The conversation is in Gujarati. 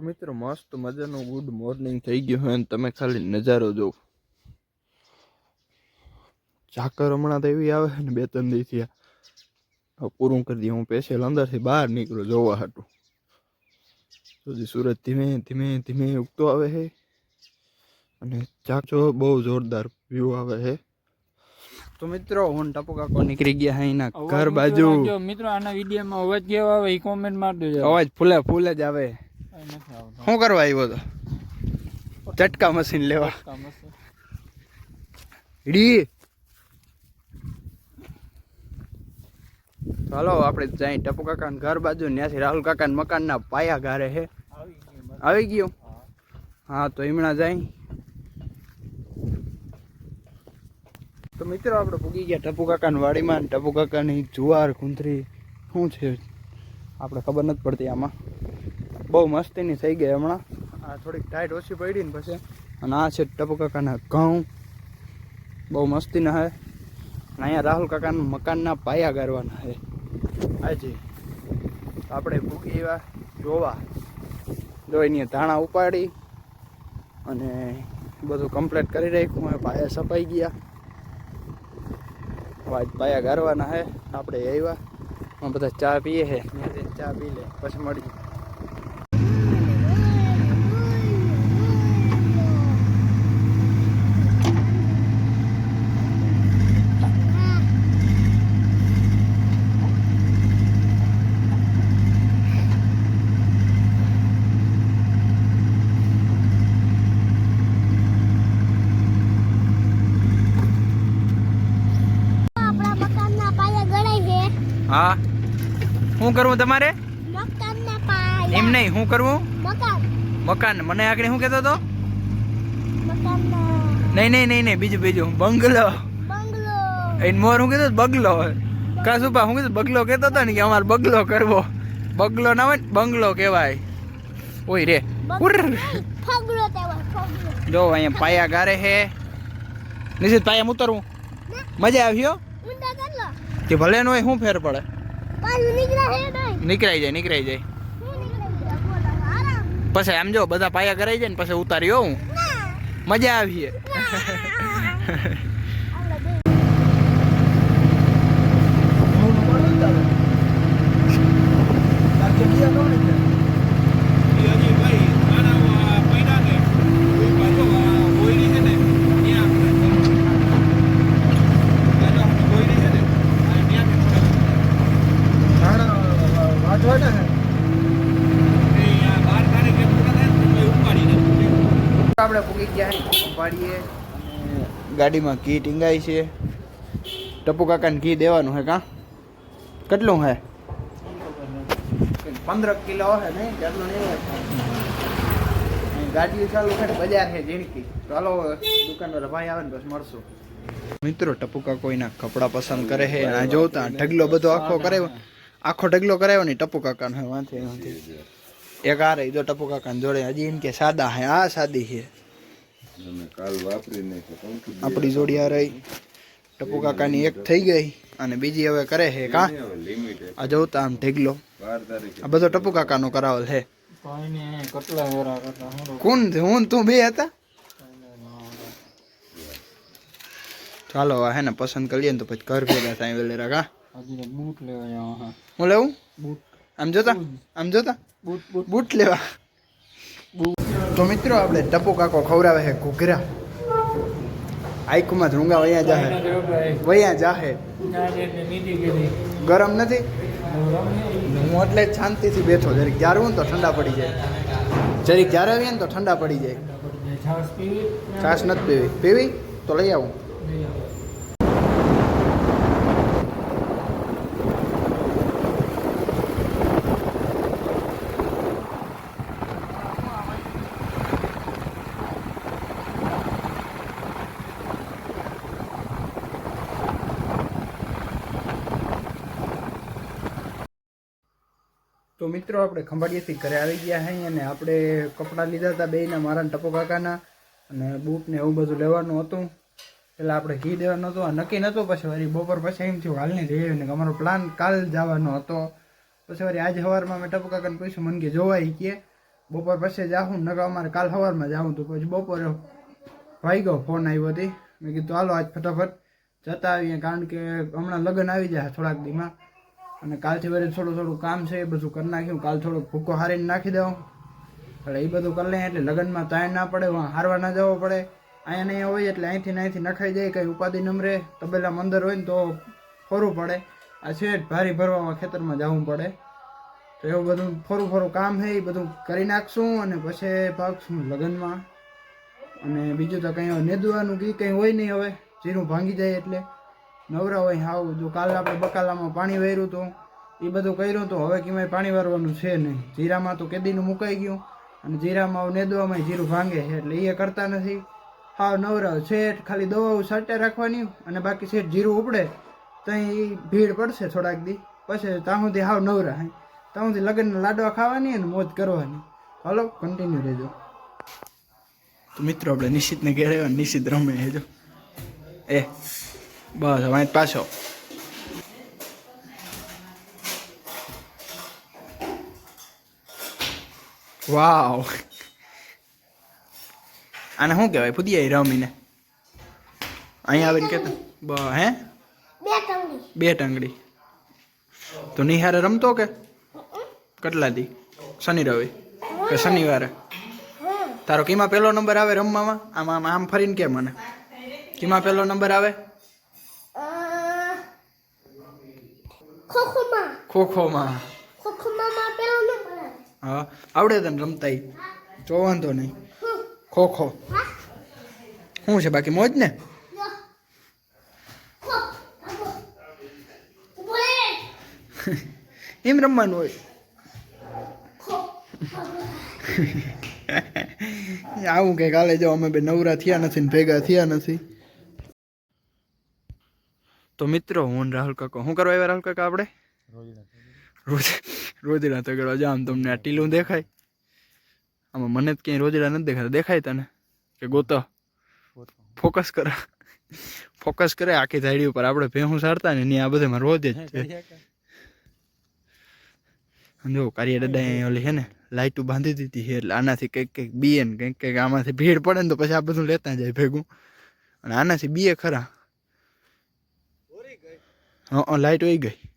તો મિત્રો મસ્ત મજાનું ગુડ મોર્નિંગ થઈ ગયું હોય તમે ખાલી નજારો જોવો ચાકર હમણાં તો એવી આવે ને બે ત્રણ દિવસથી પૂરું કરી દઈએ. હું પેશેલ અંદરથી બહાર નીકળું જોવા હાટું. સુધી સુરત ધીમે ધીમે ધીમે ઉગતો આવે છે. અને ચાચો બહુ જોરદાર વ્યૂ આવે છે. તો મિત્રો હું ટપુ કાકો નીકળી ગયા હા એના ઘર બાજુ. મિત્રો આના વિડીયોમાં અવાજ કેવો આવે એ કોમેન્ટ માર દેજો. અવાજ ફૂલે ફૂલે જ આવે. શું કરવા આવ્યો તો? ચટકા મશીન લેવા. ડી. ચાલો આપણે જાય ટપુ કાકા ઘર બાજુ ત્યાંથી રાહુલ કાકા મકાનના પાયા ઘરે છે આવી ગયું હા. હા તો હમણાં જાય. તો મિત્રો આપણે ભૂગી ગયા ટપુ કાકાની વાડીમાં ટપુ કાકાની જુવાર કુંતરી શું છે? આપણે ખબર નથી પડતી આમાં. બહુ મસ્તીની થઈ ગઈ હમણાં. આ થોડીક ટાઈટ ઓછી પડી ને પછી. અને આ છે ટપુ કાકાના ઘઉં. બહુ મસ્તીના હે. અને અહીંયા રાહુલ કાકાના મકાનના પાયા ગારવાના હે. હાજી આપણે પૂગી એવા જોવા. જો ધાણા ઉપાડી અને બધું કમ્પ્લીટ કરી રાખ્યું. હવે પાયા સપાઈ ગયા. વાજ પાયા ગારવાના હે. આપણે આવ્યા. બધા ચા પીએ હે. ચા પી લે. પછી મળી આપણા મકાનના પાયા ગણાય છે હા? શું કરવું તમારે? મકાનના પાયા. એમ નહીં શું કરવું મકાન. મકાન. મને આગળ શું કહેતો હતો? મકાનના. નહીં નહીં નહીં નહીં બીજું બીજું. બંગલો. બંગલો. એને મોર શું કહેતો હતો? બગલો કા સુપા શું કીધું બગલો કહેતો હતો ને કે અમારે બગલો કરવો. બગલો ના હોય ને બંગલો કહેવાય. ઓય રે. ઉર. નહીં, ફગલો તેવા ફગલો. જો અહીંયા પાયા ગારે હે નિશિત પાયા ઉતરવું. મજા આવી કે ભલે નો હોય શું ફેર પડે? નીકળાઈ જાય નીકળાઈ જાય. પછી આમ જો બધા પાયા કરાઈ જાય ને પછી ઉતારી હું મજા આવી હે આપણે બે આપણે પૂકી ગયા હે અને ગાડીમાં ઘી ટીંગાય છે. ટપુ કાકાને ઘી દેવાનું હે કા? કેટલું હે? પંદર કિલો હે નહીં કેટલું નહીં હોય ગાડીઓ ચાલુ છે બજાર છે ઝીણકી. ચાલો દુકાનવાળા ભાઈ આવે ને બસ મળશું. મિત્રો ટપુકા કોઈના કપડાં પસંદ કરે છે આ જોતા ઢગલો બધો આખો કરાવ્યો. આખો ઢગલો કરાવ્યો ને ટપુ કાકાનો. હે વાંધે વાંધે એક આ રહી જો ટપુ કાકાને જોડે હજી એમ કે સાદા હે આ સાદી છે આપણી જોડી આ રહી. ટપુ કાકાની એક થઈ ગઈ અને બીજી હવે કરે છે કા? આ જોતા આમ ઢેગલો. આ બધો ટપુ કાકાનો કરાવેલ છે. કોણ છે? હું તું બે હતા? ચાલો આ હે ને પસંદ કરીએ ને તો પછી ઘર ભેગા થાય વેલેરા કા? હા. હું લેવું? બૂટ. આમ જોતા? આમ જોતા? Boot boot. બૂટ લેવા? તો મિત્રો આપણે ટપુ કાકો ખવડાવે છે ઘૂઘરા. આઈકુમાં ધ્રુંગા વયા જાહે. વયા જાહે. ગરમ નથી? હું એટલે શાંતિથી બેઠો જરીક જ્યારે હું તો ઠંડા પડી જાય. જરીક જ્યારે આવીએ ને તો ઠંડા પડી જાય. છાશ નથી પીવી. પીવી? તો લઈ આવું. તો મિત્રો, આપણે ખંભાળિયાથી ઘરે આવી ગયા હઈ અને આપણે કપડાં લીધા હતા બેયના, મારા ટપો કાકાના અને બૂટ ને એવું બધું લેવાનું હતું. એટલે આપણે ઘી દેવાનું હતું. આ નક્કી નહોતું, પછી વળી બપોર પછી એમ થયું, હાલને જઈએ ને અમારો પ્લાન કાલ જવાનો હતો. પછી વળી આજે સવારમાં મેં ટપો કાકાને પૂછ્યું, મને કે જોવાય કે, બપોર પછી જાઉં નકર અમારે કાલ સવારમાં જાઉં તો પછી બપોરે ભાઈ ગયો ફોન આવ્યો હતી મેં કીધું, હાલો, આજ ફટાફટ જતા આવીએ, કારણ કે હમણાં લગ્ન આવી જાય થોડાક દીમાં. અને કાલથી વરે થોડું થોડું કામ છે, એ બધું કરી નાખ્યું. કાલ થોડું ભૂકો હારીને નાખી દઉં એટલે એ બધું કરી લઈએ એટલે લગ્નમાં તાય ના પડે હારવા ના જવો પડે. અહીંયા નહીં હોય એટલે અહીંથી અહીંથી નખાઈ જાય, કંઈ ઉપાધિ નમરે તબેલા મંદર હોય ને તો ફરવું પડે. આ છે જ ભારી ભરવામાં ખેતરમાં જવું પડે. તો એવું બધું ફરું ફરું કામ છે એ બધું કરી નાખશું અને પછી ભાગશું લગ્નમાં. અને બીજું તો કંઈ નેદવાનું કે કંઈ હોય નહીં હવે. જીરું ભાંગી જાય એટલે. નવરા હોય, હાવ જો કાલે આપણે બકાલામાં પાણી વાર્યું હતું. એ બધું કર્યું તો હવે કિમાય પાણી વારવાનું છે નહીં. જીરામાં તો કેદીનું મુકાઈ ગયું. અને જીરામાં નેદવામાં જીરું ભાંગે છે. એટલે એ કરતા નથી. હાવ નવરાવ છે. ખાલી દવાઓ સાટે રાખવાની અને બાકી છે જીરું ઉપડે. ત્યાં ભીડ પડશે થોડાક દી. પછી ત્યાં સુધી હાવ નવરા હે ત્યાં સુધી લગ્નના લાડવા ખાવાની અને મોજ કરવાની. હાલો કન્ટિન્યુ રહેજો. તો મિત્રો, આપણે નિશ્ચિતને ઘેર આવ્યા નિશ્ચિત રમે હેજો એ. બસ હવે પાછો. વાવ. આને શું કહેવાય? ફુદિયા રમીને. અહીંયા આવીને કહેતા બ હે? બે ટંગડી તો નિહારે રમતો કે? કેટલા દી શનિ રવિ કે શનિવારે? તારો કીમાં પહેલો નંબર આવે રમવામાં? આમ આમ આમ ફરીને કે મને. કીમાં પહેલો નંબર આવે? ખોખોમાં ખોખોમાં ખોખોમાં માં પેલો નંબર આવે. હા આવડે તને રમતા ઈ તો વાંધો નહીં હમ. ખોખો હા શું છે બાકી મોજ ને જો. ખો આગો. ઊભો રહે. એમ રમવાનું હોય ખો આગો. આવું કે કાલે જો અમે બે નવરા થયા નથી ને ભેગા થયા નથી તો મિત્રો હું ને રાહુલ કાકા શું કરવા આવ્યા રાહુલ કાકા આપણે રોજ રોજડા તગડવા જામ તમને આ ટીલું દેખાય. આમાં મને જ ક્યાંય રોજડા નથી દેખાતા. દેખાય તને? કે ગોતો. ફોકસ કર. ફોકસ કરે આખી ધાડી ઉપર. આપણે ભેહું સારતા ને આ આ બધામાં રોજ જ છે. જો કાર્ય દાદા અહીં ઓલી છે ને લાઇટું બાંધી દીધી છે એટલે આનાથી કંઈક કંઈક બીએ ને કંઈક કંઈક આમાંથી ભીડ પડે ને તો પછી આ બધું લેતા જાય ભેગું. અને આનાથી બીએ ખરા. હા લાઇટ વહી ગઈ.